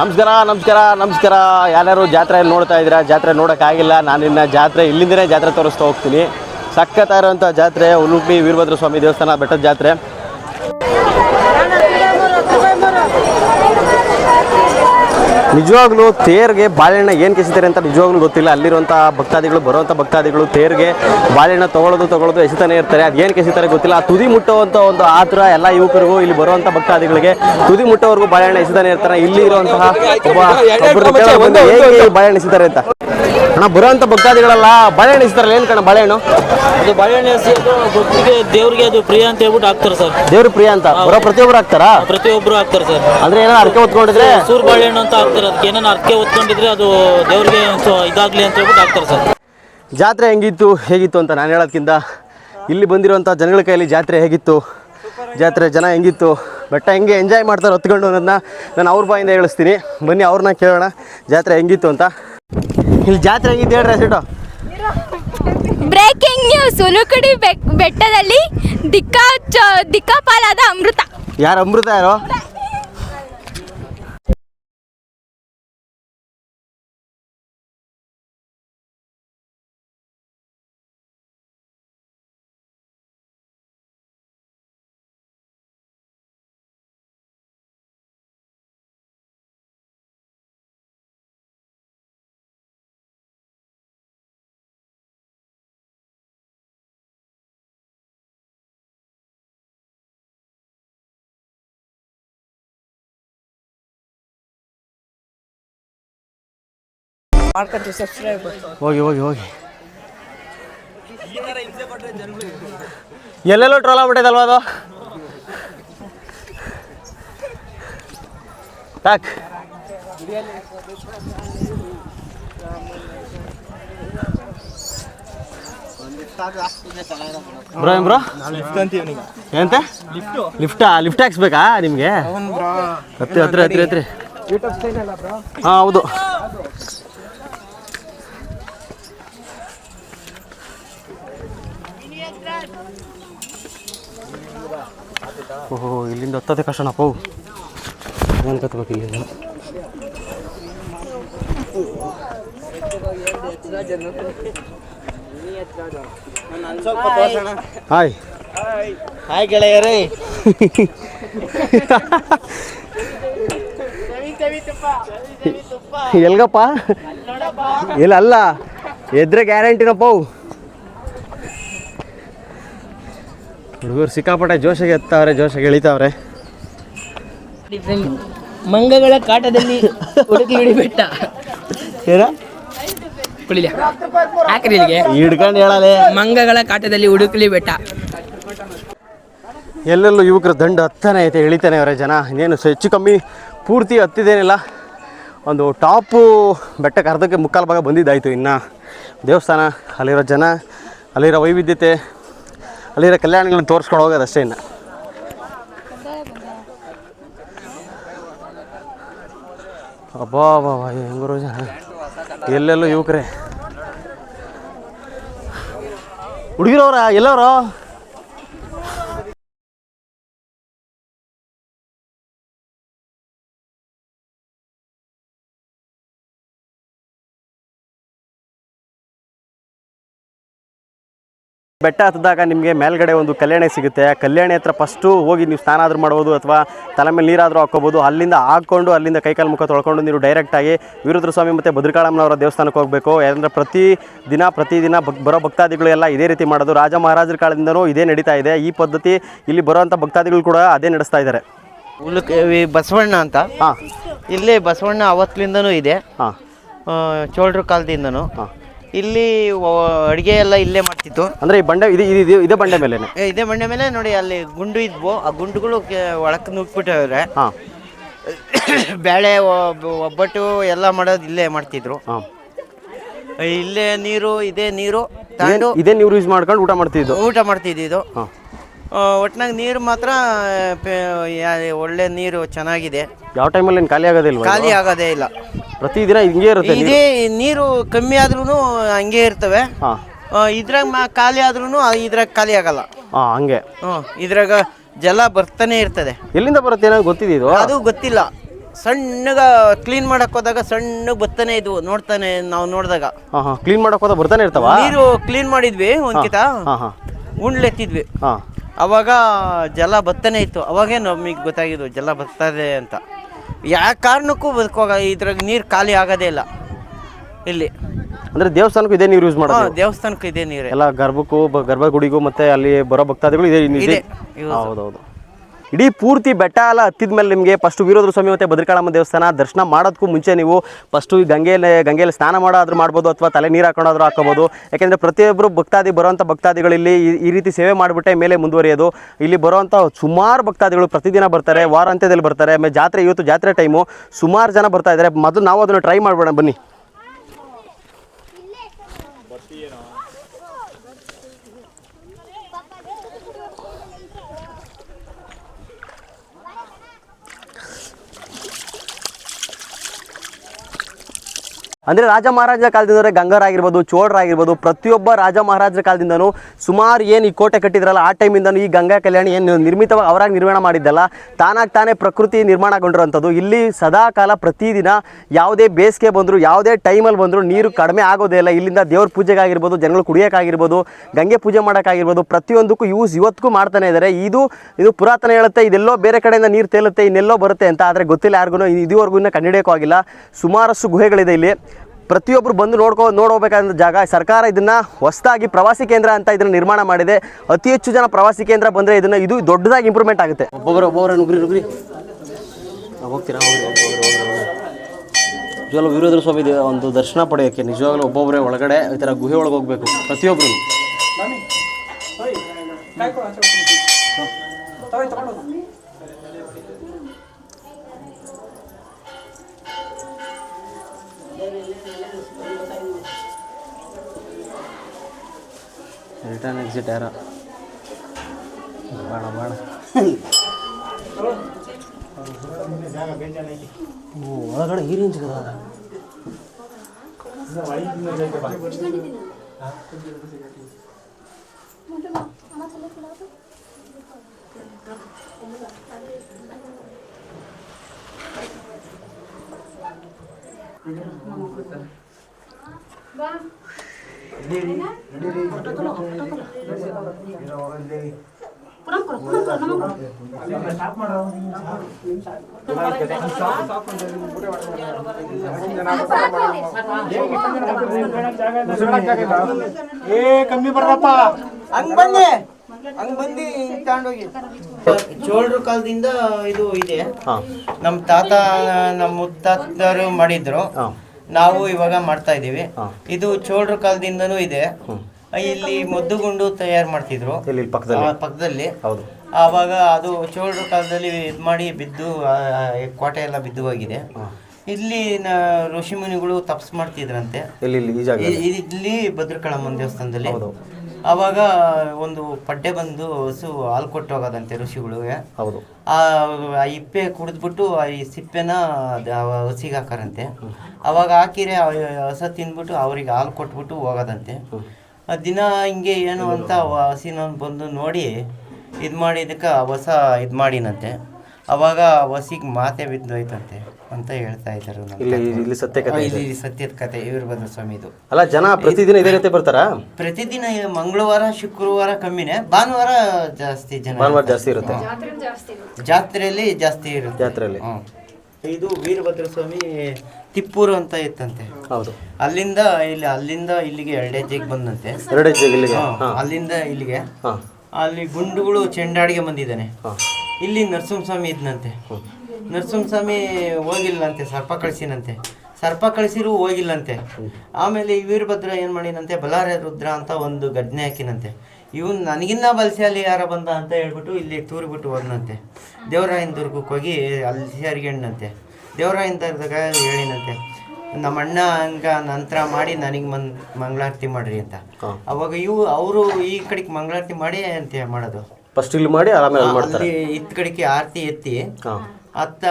ನಮಸ್ಕಾರ ನಮಸ್ಕಾರ ನಮಸ್ಕಾರ. ಯಾರ್ಯಾರು ಜಾತ್ರೆ ನೋಡ್ತಾ ಇದ್ದೀರಾ? ಜಾತ್ರೆ ನೋಡೋಕ್ಕಾಗಿಲ್ಲ. ನಾನು ಇನ್ನು ಜಾತ್ರೆ ಇಲ್ಲಿಂದನೇ ಜಾತ್ರೆ ತೋರಿಸ್ತಾ ಹೋಗ್ತೀನಿ. ಸಖತ್ತಾಗಿರುವಂಥ ಜಾತ್ರೆ ಉಲುಪಿ ವೀರಭದ್ರ ಸ್ವಾಮಿ ದೇವಸ್ಥಾನ ಬೆಟ್ಟದ ಜಾತ್ರೆ. ನಿಜವಾಗ್ಲೂ ತೇರ್ಗೆ ಬಾಳೆಹಣ್ಣ ಏನು ಕೆಸಿತಾರೆ ಅಂತ ನಿಜವಾಗ್ಲೂ ಗೊತ್ತಿಲ್ಲ. ಅಲ್ಲಿರುವಂಥ ಭಕ್ತಾದಿಗಳು ಬರುವಂಥ ಭಕ್ತಾದಿಗಳು ತೇರ್ಗೆ ಬಾಳೆಹಣ್ಣ ತಗೊಳ್ಳೋದು ತಗೊಳ್ಳೋದು ಎಸಿತಾನೆ ಇರ್ತಾರೆ. ಅದು ಏನು ಕೆಸಿತಾರೆ ಗೊತ್ತಿಲ್ಲ. ಆ ತುದಿ ಮುಟ್ಟುವಂಥ ಒಂದು ಆತುರ ಎಲ್ಲ ಯುವಕರಿಗೂ ಇಲ್ಲಿ ಬರುವಂಥ ಭಕ್ತಾದಿಗಳಿಗೆ ತುದಿ ಮುಟ್ಟೋವರೆಗೂ ಬಾಳೆಹಣ್ಣ ಎಸಿತಾನೆ ಇರ್ತಾರೆ. ಇಲ್ಲಿ ಇರುವಂತಹ ಒಬ್ಬ ಬಾಳೆಹಣ್ಣು ಎಸಿತಾರೆ ಅಂತ. ಅಣ್ಣ ಬರುವಂಥ ಭಕ್ತಾದಿಗಳಲ್ಲ ಬಾಳೆಹಣ್ಣು ಇಸ್ತಾರಲ್ಲ ಏನು ಕಣ ಬಾಳೆಹಣ್ಣು ಅದು ಬಾಳೆಹಣ್ಣು ಎಸೆಯೋದು ಭಕ್ತಿಗೆ ದೇವ್ರಿಗೆ ಅದು ಪ್ರಿಯ ಅಂತ ಹೇಳ್ಬಿಟ್ಟು ಹಾಕ್ತಾರೆ ಸರ್. ದೇವ್ರ ಪ್ರಿಯ ಅಂತ? ಬರೋ ಪ್ರತಿಯೊಬ್ರು ಆಗ್ತಾರಾ ಪ್ರತಿಯೊಬ್ರು ಹಾಕ್ತಾರೆ ಸರ್. ಅಂದ್ರೆ ಏನೋ ಅರ್ಕೆ ಹೊತ್ಕೊಂಡಿದ್ರೆ? ಸೂರ್ ಬಾಳೆಹಣ್ಣು ಅಂತ ಹಾಕ್ತಾರೆ. ಅದಕ್ಕೆ ಏನೇನು ಅರ್ಕೆ ಹೊತ್ಕೊಂಡಿದ್ರೆ ಅದು ದೇವ್ರಿಗೆ ಒಂದ್ ಇದಾಗ್ಲಿ ಅಂತ ಹೇಳ್ಬಿಟ್ಟು ಹಾಕ್ತಾರೆ ಸರ್. ಜಾತ್ರೆ ಹೆಂಗಿತ್ತು ಹೇಗಿತ್ತು ಅಂತ ನಾನು ಹೇಳೋದ್ಕಿಂತ ಇಲ್ಲಿ ಬಂದಿರುವಂಥ ಜನಗಳ ಕೈಯಲ್ಲಿ ಜಾತ್ರೆ ಹೇಗಿತ್ತು ಜಾತ್ರೆ ಜನ ಹೆಂಗಿತ್ತು ಬೆಟ್ಟ ಹೆಂಗೆ ಎಂಜಾಯ್ ಮಾಡ್ತಾರೆ ಹೊತ್ಕೊಂಡು ಅನ್ನೋದನ್ನ ನಾನು ಅವ್ರ ಬಾಯಿಂದ ಹೇಳಿಸ್ತೀನಿ. ಬನ್ನಿ ಅವ್ರನ್ನ ಕೇಳೋಣ ಜಾತ್ರೆ ಹೆಂಗಿತ್ತು ಅಂತ. ಇಲ್ಲಿ ಜಾತ್ರೆ ಆಗಿದ್ದು ಹೇಳ್ರಿ ಸೀಟು ಬ್ರೇಕಿಂಗ್ ನ್ಯೂಸ್ ಉಲುಕುಡಿ ಬೆಟ್ಟದಲ್ಲಿ ದಿಕ್ಕಾ ಚ- ದಿಕ್ಕಾಪಾಲಾದ ಅಮೃತ. ಯಾರು ಅಮೃತ ಯಾರು? ಹೋಗಿ ಹೋಗಿ ಹೋಗಿ. ಎಲ್ಲೆಲ್ಲೋ ಟ್ರೋಲ್ ಆಗ್ಬಿಟ್ಟಿದಲ್ವಾ ಅದು? ಟಾಕ್ ಬ್ರೋ ಏನ್ ಬ್ರೋ ಏನಂತೆ? ಲಿಫ್ಟಾ ಲಿಫ್ಟ್ ಹಾಕ್ಸ್ಬೇಕಾ ನಿಮಗೆ? ಹತ್ರಿ ಹತ್ರಿ ಹತ್ರಿ. ಹತ್ರಿ ಹಾಂ ಹೌದು. ಓಹೋ ಇಲ್ಲಿಂದ ಹತ್ತದೇ ಕಷ್ಟನಪ್ಪ ಏನು ಕತ್ಬೇಕು ಇಲ್ಲಿಂದ ಹಾಯ್ ಹಾಯ್ ಗೆಳೆಯರೇ. ಎಲ್ಗಪ್ಪ? ಇಲ್ಲ ಅಲ್ಲ? ಎದ್ರೆ ಗ್ಯಾರಂಟಿನಪ್ಪ ಅವು ಹುಡುಗರು ಸಿಕ್ಕಾಪಟ್ಟೆ ಜೋಶಿಗೆ ಎತ್ತವ್ರೆ ಜೋಶಿಗೆ ಎಳಿತಾವ್ರೆ ಮಂಗಗಳ ಕಾಟದಲ್ಲಿ ಹುಡುಕಿ ಹಿಡಿ ಬೆಟ್ಟ ಏನ? ಕುಳಿಲ. ಹಾಕ್ರಿ ಇಲ್ಲಿಗೆ? ಹಿಡ್ಕೊಂಡು ಹೇಳಲೆ. ಮಂಗಗಳ ಕಾಟದಲ್ಲಿ ಹುಡುಕಲಿ ಬೆಟ್ಟ. ಎಲ್ಲೆಲ್ಲೂ ಯುವಕರು ದಂಡ ಹತ್ತಾನೆ ಐತೆ ಇಳಿತಾನೆ ಅವರೇ ಜನ. ಇನ್ನೇನು ಹೆಚ್ಚು ಕಮ್ಮಿ ಪೂರ್ತಿ ಹತ್ತಿದೇನಿಲ್ಲ. ಒಂದು ಟಾಪು ಬೆಟ್ಟಕ್ಕೆ ಅರ್ಧಕ್ಕೆ ಮುಕ್ಕಾಲು ಭಾಗ ಬಂದಿದ್ದಾಯಿತು ಇನ್ನು. ದೇವಸ್ಥಾನ ಅಲ್ಲಿರೋ ಜನ ಅಲ್ಲಿರೋ ವೈವಿಧ್ಯತೆ ಅಲ್ಲಿರೋ ಕಲ್ಯಾಣಗಳನ್ನ ತೋರಿಸ್ಕೊಂಡು ಹೋಗೋದು ಅಷ್ಟೇ ಇನ್ನು. ಅಬ್ಬಾ ಬಾ ಹೆಂಗರು ಜನ ಎಲ್ಲೆಲ್ಲೋ ಯುವಕರೇ. ಹುಡುಗಿರವ್ರ ಎಲ್ಲವ್ರು ಬೆಟ್ಟ ಹತ್ತಿದಾಗ ನಿಮಗೆ ಮೇಲ್ಗಡೆ ಒಂದು ಕಲ್ಯಾಣಿ ಸಿಗುತ್ತೆ. ಆ ಕಲ್ಯಾಣಿ ಹತ್ರ ಫಸ್ಟು ಹೋಗಿ ನೀವು ಸ್ನಾನ ಆದರೂ ಮಾಡ್ಬೋದು ಅಥವಾ ತಲೆ ಮೇಲೆ ನೀರಾದರೂ ಹಾಕ್ಕೋಬೋದು. ಅಲ್ಲಿಂದ ಹಾಕ್ಕೊಂಡು ಅಲ್ಲಿಂದ ಕೈಕಾಲು ಮುಖ ತೊಳ್ಕೊಂಡು ನೀವು ಡೈರೆಕ್ಟಾಗಿ ವೀರಭದ್ರ ಸ್ವಾಮಿ ಮತ್ತು ಭದ್ರಕಾಳಮ್ಮನವರ ದೇವಸ್ಥಾನಕ್ಕೆ ಹೋಗಬೇಕು. ಯಾಕಂದರೆ ಪ್ರತಿ ದಿನ ಪ್ರತಿದಿನ ಭಕ್ ಬರೋ ಭಕ್ತಾದಿಗಳು ಎಲ್ಲ ಇದೇ ರೀತಿ ಮಾಡೋದು. ರಾಜ ಮಹಾರಾಜರ ಕಾಲದಿಂದನೂ ಇದೇ ನಡೀತಾ ಇದೆ. ಈ ಪದ್ಧತಿ ಇಲ್ಲಿ ಬರೋವಂಥ ಭಕ್ತಾದಿಗಳು ಕೂಡ ಅದೇ ನಡೆಸ್ತಾ ಇದ್ದಾರೆ. ಬಸವಣ್ಣ ಅಂತ? ಹಾಂ. ಇಲ್ಲಿ ಬಸವಣ್ಣ ಅವತ್ತಿಂದನೂ ಇದೆ. ಹಾಂ. ಚೋಳರ ಕಾಲದಿಂದನೂ. ಹಾಂ. ಇಲ್ಲಿ ಅಡುಗೆ ಎಲ್ಲ ಇಲ್ಲೇ ಮಾಡ್ತಿತ್ತು ಅಂದ್ರೆ ಈ ಬಂಡೆ ಇದು ಇದು ಇದೇ ಬಂಡೆ ಮೇಲೆ ಏ, ಇದೇ ಬಂಡೆ ಮೇಲೆ ನೋಡಿ ಅಲ್ಲಿ ಗುಂಡು ಇದ್ವು. ಆ ಗುಂಡುಗಳು ಒಳಕ್ಕೆ ನುಗ್ಬಿಟ್ಟವ್ರೆ ಹಾಂ. ಬೇಳೆ ಒಬ್ಬ- ಒಬ್ಬಟ್ಟು ಎಲ್ಲ ಮಾಡೋದು ಇಲ್ಲೇ ಮಾಡ್ತಿದ್ರು. ಹಾಂ. ಇಲ್ಲೇ ನೀರು ಇದೇ ನೀರು ತಗೊಂಡು ಇದೇ ನೀರು ಯೂಸ್ ಮಾಡ್ಕೊಂಡು ಊಟ ಮಾಡ್ತಿದ್ದು? ಊಟ ಮಾಡ್ತಿದ್ದಿದ್ದು ಹಾಂ. ಒಟ್ನಾಗ ನೀರು ಮಾತ್ರ ಪೆ- ಯಾ- ಒಳ್ಳೆ ನೀರು ಚೆನ್ನಾಗಿದೆ. ಯಾವ ಟೈಮಲ್ಲಿ ಏನು ಖಾಲಿ ಆಗೋದಿಲ್ಲ ಖಾಲಿ ಆಗೋದೇ ಇಲ್ಲ. ಪ್ರತಿದಿನ ಹಿಂಗೆ ಇರುತ್ತೆ ನೀರು. ಇದೇ ನೀರು? ಕಮ್ಮಿ ಆದ್ರೂ ಹಂಗೆ ಇರ್ತವೆ. ಹಾಂ. ಆ, ಇದ್ರಾಗ ಮಾ ಖಾಲಿ ಆದ್ರೂ ಇದ್ರಾಗ ಖಾಲಿ ಆಗಲ್ಲ. ಹಾಂ ಹಂಗೆ. ಹ್ಞೂ ಇದ್ರಾಗ ಜಲ ಬರ್ತಾನೆ ಇರ್ತದೆ. ಎಲ್ಲಿಂದ ಬರುತ್ತೆ ಏನೋ ಗೊತ್ತಿದೆ ಇದು? ಅದು ಗೊತ್ತಿಲ್ಲ. ಸಣ್ಣಗ ಕ್ಲೀನ್ ಮಾಡಕ್ ಹೋದಾಗ ಸಣ್ಣ ಬರ್ತಾನೆ ಇದ್ವು ನೋಡ್ತಾನೆ ನಾವು ನೋಡಿದಾಗ. ಹಾಂ ಹಾಂ. ಕ್ಲೀನ್ ಮಾಡಕ್ ಹೋದಾಗ ಬರ್ತಾನೆ ಇರ್ತಾವ? ನೀರು ಕ್ಲೀನ್ ಮಾಡಿದ್ವಿ ಒಂದ್ಕಿತ. ಹಾಂ ಹಾಂ ಉಂಡ್ಲೆತ್ತಿದ್ವಿ ಹಾಂ. ಅವಾಗ ಜಲ ಬತ್ತಾನೆ ಇತ್ತು. ಅವಾಗೇ ನಮಗೆ ಗೊತ್ತಾಗಿದ್ದು ಜಲ ಬರ್ತದೆ ಅಂತ. ಯಾವ ಕಾರಣಕ್ಕೂ ಬದುಕೋಗ ಇದ್ರಾಗ ನೀರು ಖಾಲಿ ಆಗೋದೇ ಇಲ್ಲ. ಇಲ್ಲಿ. ಅಂದ್ರೆ ದೇವಸ್ಥಾನಕ್ಕೂ ಇದೇ ನೀರು ಯೂಸ್ ಹಾ, ಮಾಡೋದು ದೇವಸ್ಥಾನಕ್ಕೂ ಇದೇ ನೀರು. ಎಲ್ಲ ಗರ್ಭಕ್ಕೂ ಬ- ಗರ್ಭಗುಡಿಗೂ ಮತ್ತೆ ಅಲ್ಲಿ ಬರೋ ಭಕ್ತಾದಿಗಳು ಇದೇ. ಹೌದೌದು. ಇಡೀ ಪೂರ್ತಿ ಬೆಟ್ಟ ಎಲ್ಲ ಹತ್ತಿದ ಮೇಲೆ ನಿಮಗೆ ಫಸ್ಟ್ ವೀರದ್ರ ಸ್ವಾಮಿ ಮತ್ತು ಭದ್ರಕಾಳಮ್ಮ ದೇವಸ್ಥಾನ ದರ್ಶನ ಮಾಡೋದಕ್ಕೂ ಮುಂಚೆ ನೀವು ಫಸ್ಟು ಈ ಗಂಗೆಯಲ್ಲಿ ಗಂಗೆಯಲ್ಲಿ ಸ್ನಾನ ಮಾಡೋದ್ರೂ ಮಾಡ್ಬೋದು ಅಥವಾ ತಲೆ ನೀರು ಹಾಕೊಂಡಾದ್ರೂ ಹಾಕೋಬೋದು ಯಾಕೆಂದರೆ ಪ್ರತಿಯೊಬ್ಬರು ಭಕ್ತಾದಿ ಬರುವಂಥ ಭಕ್ತಾದಿಗಳಲ್ಲಿ ಈ- ಈ ರೀತಿ ಸೇವೆ ಮಾಡಿಬಿಟ್ಟೆ ಮೇಲೆ ಮುಂದುವರಿಯೋದು. ಇಲ್ಲಿ ಬರುವಂಥ ಸುಮಾರು ಭಕ್ತಾದಿಗಳು ಪ್ರತಿದಿನ ಬರ್ತಾರೆ, ವಾರಾಂತ್ಯದಲ್ಲಿ ಬರ್ತಾರೆ, ಆಮೇಲೆ ಜಾತ್ರೆ ಇವತ್ತು ಜಾತ್ರೆ ಟೈಮು ಸುಮಾರು ಜನ ಬರ್ತಾ ಇದ್ದಾರೆ ಮೊದಲು ನಾವು ಅದನ್ನು ಟ್ರೈ ಮಾಡ್ಬೋಣ ಬನ್ನಿ. ಅಂದರೆ ರಾಜ ಮಹಾರಾಜರ ಕಾಲದಿಂದ ಗಂಗರ್ ಆಗಿರ್ಬೋದು ಚೋಳರ್ ಆಗಿರ್ಬೋದು, ಪ್ರತಿಯೊಬ್ಬ ರಾಜ ಮಹಾರಾಜರ ಕಾಲದಿಂದನೂ ಸುಮಾರು ಏನು ಈ ಕೋಟೆ ಕಟ್ಟಿದ್ರಲ್ಲ, ಆ ಟೈಮಿಂದನೂ ಈ ಗಂಗಾ ಕಲ್ಯಾಣ ಏನು ನಿರ್ಮಿತವಾಗಿ ಅವರಾಗಿ ನಿರ್ಮಾಣ ಮಾಡಿದ್ದಲ್ಲ, ತಾನಾಗಿ ತಾನೇ ಪ್ರಕೃತಿ ನಿರ್ಮಾಣಗೊಂಡಿರುವಂಥದ್ದು. ಇಲ್ಲಿ ಸದಾ ಕಾಲ ಪ್ರತಿದಿನ ಯಾವುದೇ ಬೇಸಿಗೆ ಬಂದರೂ, ಯಾವುದೇ ಟೈಮಲ್ಲಿ ಬಂದರೂ ನೀರು ಕಡಿಮೆ ಆಗೋದೇ ಇಲ್ಲ. ಇಲ್ಲಿಂದ ದೇವ್ರ ಪೂಜೆಗಾಗಿರ್ಬೋದು, ಜನಗಳು ಕುಡಿಯೋಕ್ಕಾಗಿರ್ಬೋದು, ಗಂಗೆ ಪೂಜೆ ಮಾಡೋಕ್ಕಾಗಿರ್ಬೋದು, ಪ್ರತಿಯೊಂದಕ್ಕೂ ಯೂಸ್ ಇವತ್ತಿಗೂ ಮಾಡ್ತಾನೆ ಇದ್ದಾರೆ. ಇದು ಇದು ಪುರಾತನ ಹೇಳುತ್ತೆ, ಇದೆಲ್ಲೋ ಬೇರೆ ಕಡೆಯಿಂದ ನೀರು ತೇಲುತ್ತೆ, ಇನ್ನೆಲ್ಲೋ ಬರುತ್ತೆ ಅಂತ, ಆದರೆ ಗೊತ್ತಿಲ್ಲ ಯಾರಿಗೂ, ಇದುವರೆಗೂ ಇನ್ನೂ ಕಂಡಿಡಿಯೋಕ್ಕಾಗಿಲ್ಲ ಸುಮಾರಷ್ಟು ಗುಹೆಗಳಿದೆ ಇಲ್ಲಿ. ಪ್ರತಿಯೊಬ್ಬರು ಬಂದು ನೋಡ್ಕೋ ನೋಡೋಬೇಕಾದ ಜಾಗ. ಸರ್ಕಾರ ಇದನ್ನ ಹೊಸದಾಗಿ ಪ್ರವಾಸಿ ಕೇಂದ್ರ ಅಂತ ಇದನ್ನ ನಿರ್ಮಾಣ ಮಾಡಿದೆ. ಅತಿ ಹೆಚ್ಚು ಜನ ಪ್ರವಾಸಿ ಕೇಂದ್ರ ಬಂದರೆ ಇದನ್ನ ಇದು ದೊಡ್ಡದಾಗಿ ಇಂಪ್ರೂವ್ಮೆಂಟ್ ಆಗುತ್ತೆ. ಒಬ್ಬೊಬ್ಬರು ಒಬ್ಬೊಬ್ಬರ ನುಗ್ರಿ ನುಗ್ರಿ ಹೋಗ್ತೀರಾ? ನಿಜವಾಗ್ಲೂ ಸ್ವಾಮಿ ಒಂದು ದರ್ಶನ ಪಡೆಯೋಕ್ಕೆ ನಿಜವಾಗ್ಲೂ ಒಬ್ಬೊಬ್ಬರೇ ಒಳಗಡೆ ಈ ಥರ ಗುಹೆ ಒಳಗೆ ಹೋಗ್ಬೇಕು. ಪ್ರತಿಯೊಬ್ಬರು ರಿಟರ್ನ್ ಎಕ್ಸಿಟ್ ಯಾರ ಬೇಡ ಬೇಡ ಓ ಒಳಗಡೆ ಈ ರೇಂಜ್ ಹಂಗ್ ಬನ್ನಿ. ಹಂಗ್ ಬಂದು ತಗೊಂಡೋಗಿ. ಚೋಳರ ಕಾಲದಿಂದ ಇದು ಇದೆ. ಹಾಂ. ನಮ್ಮ ತಾತ ನಮ್ಮ ಮುತ್ತಾತರು ಮಾಡಿದ್ರು. ಹಾಂ. ನಾವು ಇವಾಗ ಮಾಡ್ತಾ ಇದೀವಿ ಇದು ಚೋಳರ ಕಾಲದಿಂದನೂ ಇದೆ. ಇಲ್ಲಿ ಮದ್ದುಗುಂಡು ತಯಾರು ಮಾಡ್ತಿದ್ರು. ಇಲ್ಲಿ ಪಕ್ಕದಲ್ಲಿ. ಆ ಪಕ್ಕದಲ್ಲಿ. ಹೌದು. ಆವಾಗ ಅದು ಚೋಳರ ಕಾಲದಲ್ಲಿ ಇದು ಮಾಡಿ ಬಿದ್ದು ಆ, ಕೋಟೆ ಎಲ್ಲ ಬಿದ್ದು ಹೋಗಿದೆ. ಇಲ್ಲಿ ನ- ಋಷಿ ಮುನಿಗಳು ತಪಸ್ ಮಾಡ್ತಿದ್ರಂತೆ. ಇಲ್ಲಿ ಇಲ್ಲಿ ಈ ಜಾಗ ಇ- ಇ- ಇಲ್ಲಿ ಭದ್ರಕಾಳಮ್ಮನ ದೇವಸ್ಥಾನದಲ್ಲಿ. ಹೌದು. ಅವಾಗ ಒಂದು ಪಡ್ಡೆ ಬಂದು ಹಸು ಹಾಲು ಕೊಟ್ಟು ಹೋಗೋದಂತೆ ಋಷಿಗಳು ಹೌದು. ಆ ಆ ಇಪ್ಪೆ ಕುಡಿದ್ಬಿಟ್ಟು ಆ ಈ ಸಿಪ್ಪೆನ ಆ ಹಸಿಗೆ ಹಾಕಾರಂತೆ. ಅವಾಗ ಹಾಕಿರೆ ಆ ಹಸ ತಿಂದ್ಬಿಟ್ಟು ಅವ್ರಿಗೆ ಹಾಲು ಕೊಟ್ಬಿಟ್ಟು ಹೋಗೋದಂತೆ. ಆ ದಿನ ಹಿಂಗೆ ಏನು ಅಂತ ಹಸಿನ ಬಂದು ನೋಡಿ ಇದು ಮಾಡಿದಕ್ಕೆ ಹೊಸ ಇದು ಮಾಡಿನಂತೆ ಅವಾಗ ವಸಿಗೆ ಹಸಿಗೆ ಮಾತೆ ಬಿದ್ದೋಯ್ತಂತೆ ಅಂತ ಹೇಳ್ತಾ ಇದ್ದಾರೆ ನಮ್ಮ ಇಲ್ಲಿ ತಾತ. ಇಲ್ಲಿ ಸತ್ಯ ಕಥೆ ಇದೆ. ಇಲ್ಲಿ ಸತ್ಯದ ಕತೆ ವೀರಭದ್ರ ಸ್ವಾಮಿದು ಅಲ್ಲ ಜನ ಪ್ರತಿದಿನ ಇದೇ ರೀತಿ ಬರ್ತಾರಾ? ಪ್ರತಿದಿನ ಮಂಗಳವಾರ ಶುಕ್ರವಾರ ಕಮ್ಮಿನೇ ಭಾನುವಾರ ಜಾಸ್ತಿ ಜನ ಭಾನುವಾರ ಜಾಸ್ತಿ ಇರುತ್ತೆ. ಜಾತ್ರೆಯಲ್ಲಿ ಜಾಸ್ತಿ ಇರುತ್ತೆ. ಜಾತ್ರೆಯಲ್ಲಿ ಹ್ಮ್. ಇದು ವೀರಭದ್ರ ಸ್ವಾಮಿ ತಿಪ್ಪೂರು ಅಂತ ಇತ್ತಂತೆ. ಹೌದು. ಅಲ್ಲಿಂದ ಇಲ್ಲಿ ಅಲ್ಲಿಂದ ಇಲ್ಲಿಗೆ ಎರಡು ಹೆಜ್ಜೆಗೆ ಬಂದಂತೆ. ಎರಡು ಇಲ್ಲಿಗೆ? ಹಾ, ಅಲ್ಲಿಂದ ಇಲ್ಲಿಗೆ. ಹಾಂ. ಅಲ್ಲಿ ಗುಂಡುಗಳು ಚೆಂಡಾಡಿಗೆ ಬಂದಿದ್ದಾನೆ. ಹಾಂ. ಇಲ್ಲಿ ನರಸಿಂಹಸ್ವಾಮಿ ಇದ್ನಂತೆ. ನರಸಿಂಹಸ್ವಾಮಿ ಹೋಗಿಲ್ಲಂತೆ ಸರ್ಪ ಕಳಿಸಿನಂತೆ. ಸರ್ಪ ಕಳಿಸಿರು ಹೋಗಿಲ್ಲಂತೆ. ಆಮೇಲೆ ಈ ವೀರಭದ್ರ ಏನು ಮಾಡಿನಂತೆ ಬಲಾರೆ ರುದ್ರ ಅಂತ ಒಂದು ಗಜ್ಞೆ ಹಾಕಿನಂತೆ. ಇವನು ನನಗಿನ್ನ ಬಲಸಿಯಲ್ಲಿ ಯಾರ ಬಂದ ಅಂತ ಹೇಳ್ಬಿಟ್ಟು ಇಲ್ಲಿ ತೂರಿಬಿಟ್ಟು ಹೋದ್ನಂತೆ. ದೇವರಾಯನ ದುರ್ಗಕ್ಕೆ ಹೋಗಿ ಅಲ್ಲಿ ಸೇರ್ಕೊಂಡಂತೆ ದೇವರಾಯನ ದುರ್ಗದಾಗ ಹೇಳಿನಂತೆ ನಮ್ಮ ಅಣ್ಣ ಹಂಗ ನಂತರ ಮಾಡಿ ನನಗೆ ಮನ್ ಮಂಗಳಾರತಿ ಮಾಡ್ರಿ ಅಂತ. ಅವಾಗ ಇವು ಅವರು ಈ ಕಡೆಗೆ ಮಂಗಳಾರತಿ ಮಾಡಿ ಅಂತ ಮಾಡೋದು. ಫಸ್ಟ್ ಇಲ್ಲಿ ಮಾಡಿ ಆಮೇಲೆ ಅಲ್ಲಿ ಮಾಡ್ತಾರೆ. ಅಲ್ಲಿ ಇತ್ ಕಡೆಗೆ ಆರತಿ ಎತ್ತಿ ಅತ್ತ ಅತ್ತ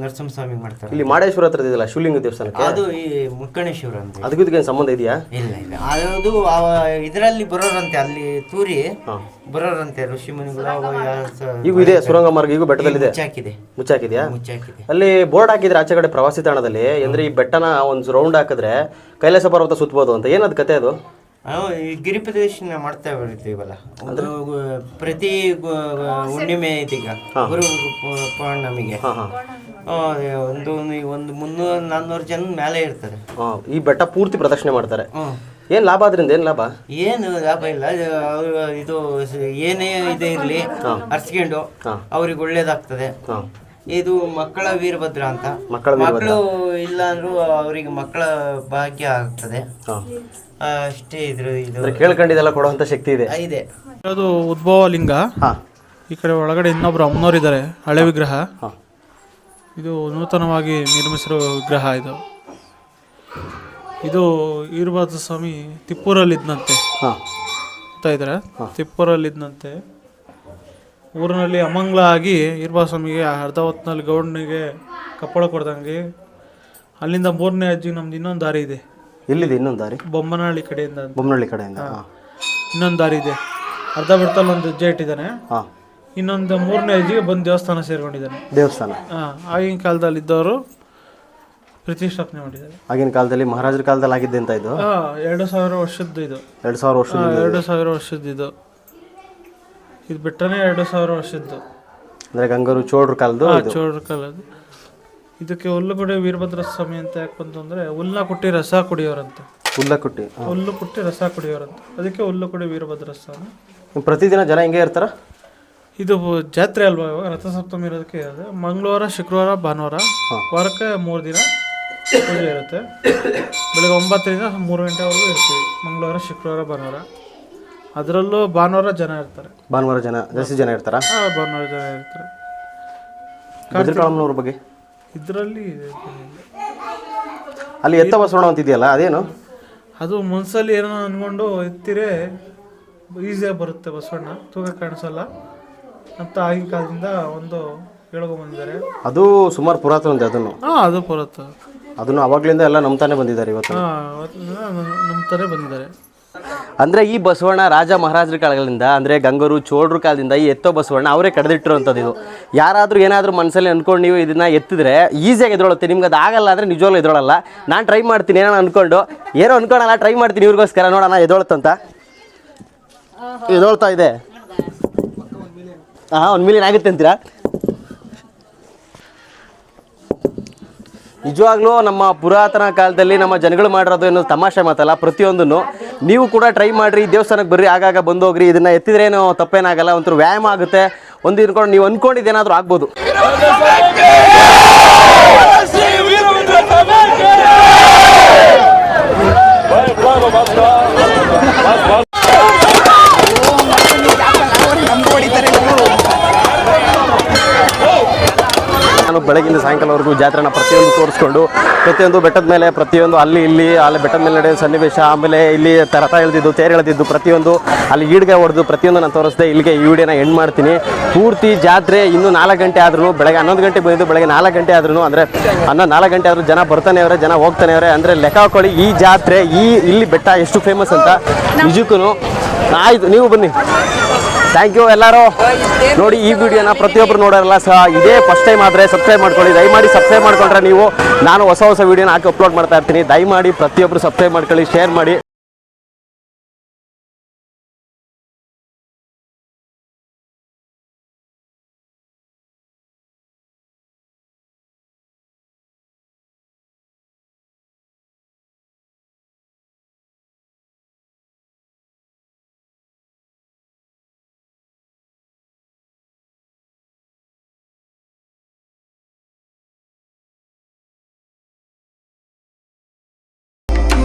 ನರಸಿಂಹಸ್ವಾಮಿ ಮಾಡ್ತಾರೆ. ಇಲ್ಲಿ ಮಾಡೇಶ್ವರ ಹತ್ರ ಇದೆಯಲ್ಲ ಶಿವಲಿಂಗ ದೇವಸ್ಥಾನಕ್ಕೆ? ಅದು ಈ ಮುಕ್ಕಣೇಶ್ವರ ಅಂತ ಅದಕ್ಕೂ ಇದಕ್ಕೆ ಸಂಬಂಧ ಇದೆಯಾ? ಇಲ್ಲ ಇಲ್ಲ. ಅದು ಇದರಲ್ಲಿ ಬರೋರಂತೆ ಅಲ್ಲಿ ತೂರಿ ಬರೋರಂತೆ ಋಷಿ ಮುನಿಗಳು ಈಗ ಇದೆ ಸುರಂಗ ಮಾರ್ಗ ಈಗ ಬೆಟ್ಟದಲ್ಲಿದೆ ಮುಚ್ಚಾಕಿದೆ. ಮುಚ್ಚಾಕಿದ್ಯಾ? ಮುಚ್ಚಾಕಿದೆ. ಅಲ್ಲಿ ಬೋರ್ಡ್ ಹಾಕಿದ್ರೆ ಆಚೆ ಕಡೆ ಪ್ರವಾಸಿ ತಾಣದಲ್ಲಿ ಅಂದ್ರೆ ಈ ಬೆಟ್ಟನ ಒಂದು ರೌಂಡ್ ಹಾಕಿದ್ರೆ ಕೈಲಾಸ ಪರ್ವತ ಸುತ್ತಬಹುದು ಅಂತ. ಏನದು ಕತೆ ಅದು? ನಾವು ಈ ಗಿರಿ ಪ್ರದಕ್ಷಿಣೆ ಮಾಡ್ತಾ ಬರ್ತೀವಲ್ಲ ಒಂದು ಪ್ರತಿ ಗು- ಹುಣ್ಣಿಮೆ ಈಗ ಗುರು ಪೌ- ಪೌರ್ಣಮಿಗೆ. ಹಾ ಹಾ. ಆ, ಒಂದು ಒಂದು ಮುನ್ನೂರು ನಾನ್ನೂರು ಜನ ಮೇಲೆ ಇರ್ತಾರೆ. ಹಾ, ಈ ಬೆಟ್ಟ ಪೂರ್ತಿ ಪ್ರದಕ್ಷಿಣೆ ಮಾಡ್ತಾರೆ. ಹ್ಮ್. ಏನ್ ಲಾಭ ಅದರಿಂದ ಏನ್ ಲಾಭ? ಏನು ಲಾಭ ಇಲ್ಲ. ಅವ್ರು ಇದು ಸ- ಏನೇ ಇದೆ ಇರಲಿ ಅರ್ಸ್ಕೊಂಡು ಅವ್ರಿಗೆ ಒಳ್ಳೇದಾಗ್ತದೆ. ಹಾ. ಇದು ಮಕ್ಕಳ ವೀರಭದ್ರ ಅಂತ. ಮಕ್ಕಳ ಮಕ್ಕಳು ಇಲ್ಲ ಅಂದ್ರೂ ಅವರಿಗೆ ಮಕ್ಕಳ ಭಾಗ್ಯ ಆಗ್ತದೆ. ಅಷ್ಟೇ ಇದ್ರು ಇದು. ಕೇಳ್ಕೊಂಡಿದೆಲ್ಲ ಕೊಡುವಂತ ಶಕ್ತಿ ಇದೆ. ಇದೆ. ಅದು ಉದ್ಭವ ಲಿಂಗ. ಹಾ. ಈ ಕಡೆ ಒಳಗಡೆ ಇನ್ನೊಬ್ರು ಅಮ್ಮನವರಿದ್ದಾರೆ ಹಳೆ ವಿಗ್ರಹ. ಹಾ. ಇದು ನೂತನವಾಗಿ ನಿರ್ಮಿಸಿರುವ ವಿಗ್ರಹ ಇದು. ಇದು ವೀರಭದ್ರ ಸ್ವಾಮಿ ತಿಪ್ಪೂರಲ್ಲಿದ್ದಂತೆ ಇದ್ದಾರೆ ತಿಪ್ಪೂರಲ್ಲಿದ್ದಂತೆ ಊರಿನಲ್ಲಿ ಅಮಂಗ್ಲ ಆಗಿ ಈರ್ಭದ್ರ ಸ್ವಾಮಿಗೆ ಅರ್ಧ ಹೊತ್ತಿನಲ್ಲಿ ಗೌಡನಿಗೆ ಕಪ್ಪಳ ಕೊಡ್ದಂಗೆ ಅಲ್ಲಿಂದ ಮೂರನೇ ಅಜ್ಜಿಗೆ ನಮ್ದು ಇನ್ನೊಂದು ದಾರಿ ಇದೆ. ಎಲ್ಲಿದೆ ಇನ್ನೊಂದು ದಾರಿ? ಬೊಮ್ಮನಹಳ್ಳಿ ಕಡೆಯಿಂದ. ಬೊಮ್ಮನಹಳ್ಳಿ ಕಡೆಯಿಂದ ಇನ್ನೊಂದು ದಾರಿ ಇದೆ. ಅರ್ಧ ಬಿಡ್ತಲ್ಲಿ ಒಂದು ಹೆಜ್ಜೆ ಇಟ್ಟಿದ್ದಾನೆ. ಹಾ. ಇನ್ನೊಂದು ಮೂರನೇ ಅಜ್ಜಿಗೆ ಬಂದು ದೇವಸ್ಥಾನ ಸೇರ್ಕೊಂಡಿದ್ದಾನೆ. ದೇವಸ್ಥಾನ. ಹಾಂ. ಆಗಿನ ಕಾಲದಲ್ಲಿ ಇದ್ದವರು ಪ್ರತಿಷ್ಠಾಪನೆ ಮಾಡಿದ್ದಾರೆ. ಆಗಿನ ಕಾಲದಲ್ಲಿ ಮಹಾರಾಜರ ಕಾಲದಲ್ಲಿ ಆಗಿದ್ದೆ ಅಂತ ಇದು? ಹಾಂ ಎರಡು ಸಾವಿರ ವರ್ಷದ್ದು ಇದು. ಎರಡು ಸಾವಿರ ವರ್ಷ ಎರಡು ಸಾವಿರ ವರ್ಷದ್ದು ಇದು. ಇದು ಬಿಟ್ಟರೆ ಎರಡು ಸಾವಿರ ವರ್ಷದ್ದು. ಅಂದ್ರೆ ಗಂಗರು ಚೋಳರ ಕಾಲದ್ದು ಇದು? ಚೋಳರ ಕಾಲದ್ದು. ಇದಕ್ಕೆ ಹುಲ್ಲುಗುಡಿ ವೀರಭದ್ರ ಸ್ವಾಮಿ ಅಂತ ಯಾಕೆ ಬಂತಂದ್ರೆ ಹುಲ್ಲ ಕುಟ್ಟಿ ರಸ ಕುಡಿಯೋರಂತೆ. ಹುಲ್ಲಕುಟ್ಟಿ ಹುಲ್ಲು ಕುಟ್ಟಿ ರಸ ಕುಡಿಯೋರಂತೆ. ಅದಕ್ಕೆ ಹುಲ್ಲು ಕುಡಿ ವೀರಭದ್ರ ಸ್ವಾಮಿ. ಪ್ರತಿದಿನ ಜನ ಹಿಂಗೆ ಇರ್ತಾರ? ಇದು ಜಾತ್ರೆ ಅಲ್ವಾ? ಇವಾಗ ರಥಸಪ್ತಮಿ ಇರೋದಕ್ಕೆ ಇರೋದು. ಮಂಗಳವಾರ ಶುಕ್ರವಾರ ಭಾನುವಾರ ವಾರಕ್ಕೆ ಮೂರು ದಿನ ಪೂಜೆ ಇರುತ್ತೆ. ಬೆಳಗ್ಗೆ ಒಂಬತ್ತರಿಂದ ಮೂರು ಗಂಟೆವರೆಗೂ ಇರ್ತೀವಿ. ಮಂಗಳವಾರ ಶುಕ್ರವಾರ ಭಾನುವಾರ. ಅದರಲ್ಲೂ ಭಾನುವಾರ ಜನ ಇರ್ತಾರೆ. ಭಾನುವಾರ ಜನ ಜಾಸ್ತಿ ಜನ ಇರ್ತಾರೆ? ಆ ಭಾನುವಾರ ಜನ ಇರ್ತಾರೆ. ಭದ್ರಕಾಳಮ್ಮನವ್ರ ಬಗ್ಗೆ? ಇದರಲ್ಲಿ ಅಲ್ಲಿ ಎತ್ತ ಬಸವಣ್ಣ ಅಂತ ಇದೆಯಲ್ಲ ಅದೇನು? ಅದು ಮನ್ಸಲ್ಲಿ ಏನೋ ಅನ್ಕೊಂಡು ಎತ್ತಿರೆ ಈಸಿಯಾಗಿ ಬರುತ್ತೆ ಬಸವಣ್ಣ ತೂಕ ಕಾಣಿಸಲ್ಲ. ಅಂತ ಆಗಿನ ಕಾಲದಿಂದ ಒಂದು ಹೇಳ್ಕೊಂಬಂದಿದ್ದಾರೆ ಅದು ಸುಮಾರು ಪುರಾತನ ಇದೆ ಅದನ್ನು. ಹಾಂ ಅದು ಪುರಾತನ. ಅದನ್ನು ಅವಾಗ್ಲಿಂದ ಎಲ್ಲ ನಂಬ್ತಾನೆ ಬಂದಿದ್ದಾರೆ ಇವತ್ತು. ಹಾಂ ನಂಬ್ತಾರೆ ಬಂದಿದ್ದಾರೆ. ಅಂದ್ರೆ ಈ ಬಸವಣ್ಣ ರಾಜ ಮಹಾರಾಜರ ಕಾಲಗಳಿಂದ ಅಂದ್ರೆ ಗಂಗರು ಚೋಳರ ಕಾಲದಿಂದ ಈ ಎತ್ತೋ ಬಸವಣ್ಣ ಅವರೇ ಕಡ್ದಿಟ್ಟಿರುವಂಥದ್ದು ಇದು. ಯಾರಾದ್ರೂ ಏನಾದ್ರೂ ಮನಸ್ಸಲ್ಲಿ ಅನ್ಕೊಂಡು ನೀವು ಇದನ್ನ ಎತ್ತಿದ್ರೆ ಈಸಿಯಾಗಿ ಎದ್ರೊಳತ್ತೆ. ನಿಮ್ಗೆ ಅದು ಆಗಲ್ಲ ಅಂದ್ರೆ ನಿಜವಾಗ್ಲೂ ಎದ್ರೊಳಲ್ಲ. ನಾನು ಟ್ರೈ ಮಾಡ್ತೀನಿ ಏನೋ ಅನ್ಕೊಂಡು. ಏನೋ ಅನ್ಕೊಳಲ್ಲ ಟ್ರೈ ಮಾಡ್ತೀನಿ ಇವ್ರಿಗೋಸ್ಕರ ನೋಡೋಣ ಎದೊಳತ್ತಂತ ಎದೊಳ್ತಾ ಇದೆ. ಹಾಂ ಒಂದು ಮಿಲಿಯನ್ ಆಗುತ್ತೆ ಅಂತೀರಾ? ನಿಜವಾಗ್ಲೂ ನಮ್ಮ ಪುರಾತನ ಕಾಲದಲ್ಲಿ ನಮ್ಮ ಜನಗಳು ಮಾಡಿರೋದು ಏನು ತಮಾಷೆ ಮಾತಲ್ಲ, ಪ್ರತಿಯೊಂದನ್ನು ನೀವು ಕೂಡ ಟ್ರೈ ಮಾಡಿರಿ, ದೇವಸ್ಥಾನಕ್ಕೆ ಬರ್ರಿ, ಆಗಾಗ ಬಂದು ಹೋಗ್ರಿ ಇದನ್ನ ಎತ್ತಿದ್ರೇನು ತಪ್ಪೇನಾಗಲ್ಲ, ಒಂಥರ ವ್ಯಾಯಾಮ ಆಗುತ್ತೆ. ಒಂದು ಇನ್ಕೊಂಡು ನೀವು ಅಂದ್ಕೊಂಡಿದ್ದೇನಾದರೂ ಆಗ್ಬೋದು. ಬೆಳಗಿಂದ ಸಾಯಂಕಾಲವರೆಗೂ ಜಾತ್ರೆನ ಪ್ರತಿಯೊಂದು ತೋರಿಸ್ಕೊಂಡು, ಪ್ರತಿಯೊಂದು ಬೆಟ್ಟದ ಮೇಲೆ, ಪ್ರತಿಯೊಂದು ಅಲ್ಲಿ ಇಲ್ಲಿ, ಅಲ್ಲಿ ಬೆಟ್ಟದ ಮೇಲೆ ನಡೆಯೋ ಸನ್ನಿವೇಶ, ಆಮೇಲೆ ಇಲ್ಲಿ ತರತ ಎಳೆದಿದ್ದು ತೇರು ಎಳೆದಿದ್ದು ಪ್ರತಿಯೊಂದು ಅಲ್ಲಿ ಈಡ್ಗೆ ಹೊಡೆದು ಪ್ರತಿಯೊಂದು ನಾನು ತೋರಿಸ್ದೆ, ಇಲ್ಲಿಗೆ ಈ ವಿಡಿಯೋನ ಎಂಡ್ ಮಾಡ್ತೀನಿ. ಪೂರ್ತಿ ಜಾತ್ರೆ ಇನ್ನೂ ನಾಲ್ಕು ಗಂಟೆ ಆದ್ರೂ, ಬೆಳಗ್ಗೆ ಹನ್ನೊಂದು ಗಂಟೆ ಬಂದಿದ್ದು ಬೆಳಗ್ಗೆ ನಾಲ್ಕು ಗಂಟೆ ಆದ್ರೂ, ಅಂದರೆ ಹನ್ನೊಂದು ನಾಲ್ಕು ಗಂಟೆ ಆದರೂ ಜನ ಬರ್ತಾನೆ ಅವರೇ, ಜನ ಹೋಗ್ತಾನೆ ಅವರೇ, ಅಂದರೆ ಲೆಕ್ಕ ಹಾಕೊಳ್ಳಿ ಈ ಜಾತ್ರೆ, ಈ ಇಲ್ಲಿ ಬೆಟ್ಟ ಎಷ್ಟು ಫೇಮಸ್ ಅಂತ ನಿಜಕ್ಕೂ ಆಯಿತು, ನೀವು ಬನ್ನಿ. ಥ್ಯಾಂಕ್ ಯು ಎಲ್ಲರೂ. ನೋಡಿ, ಈ ವಿಡಿಯೋನ ಪ್ರತಿಯೊಬ್ಬರು ನೋಡೋರಲ್ಲ, ಸಹ ಇದೇ ಫಸ್ಟ್ ಟೈಮ್ ಆದರೆ ಸಬ್ಸ್ಕ್ರೈಬ್ ಮಾಡ್ಕೊಳ್ಳಿ. ದಯಮಾಡಿ ಸಬ್ಸ್ಕ್ರೈಬ್ ಮಾಡ್ಕೊಂಡ್ರೆ ನೀವು, ನಾನು ಹೊಸ ಹೊಸ ವೀಡಿಯೋನ ಹಾಕಿ ಅಪ್ಲೋಡ್ ಮಾಡ್ತಾ ಇರ್ತೀನಿ. ದಯಮಾಡಿ ಪ್ರತಿಯೊಬ್ಬರು ಸಬ್ಸ್ಕ್ರೈಬ್ ಮಾಡ್ಕೊಳ್ಳಿ ಶೇರ್ ಮಾಡಿ.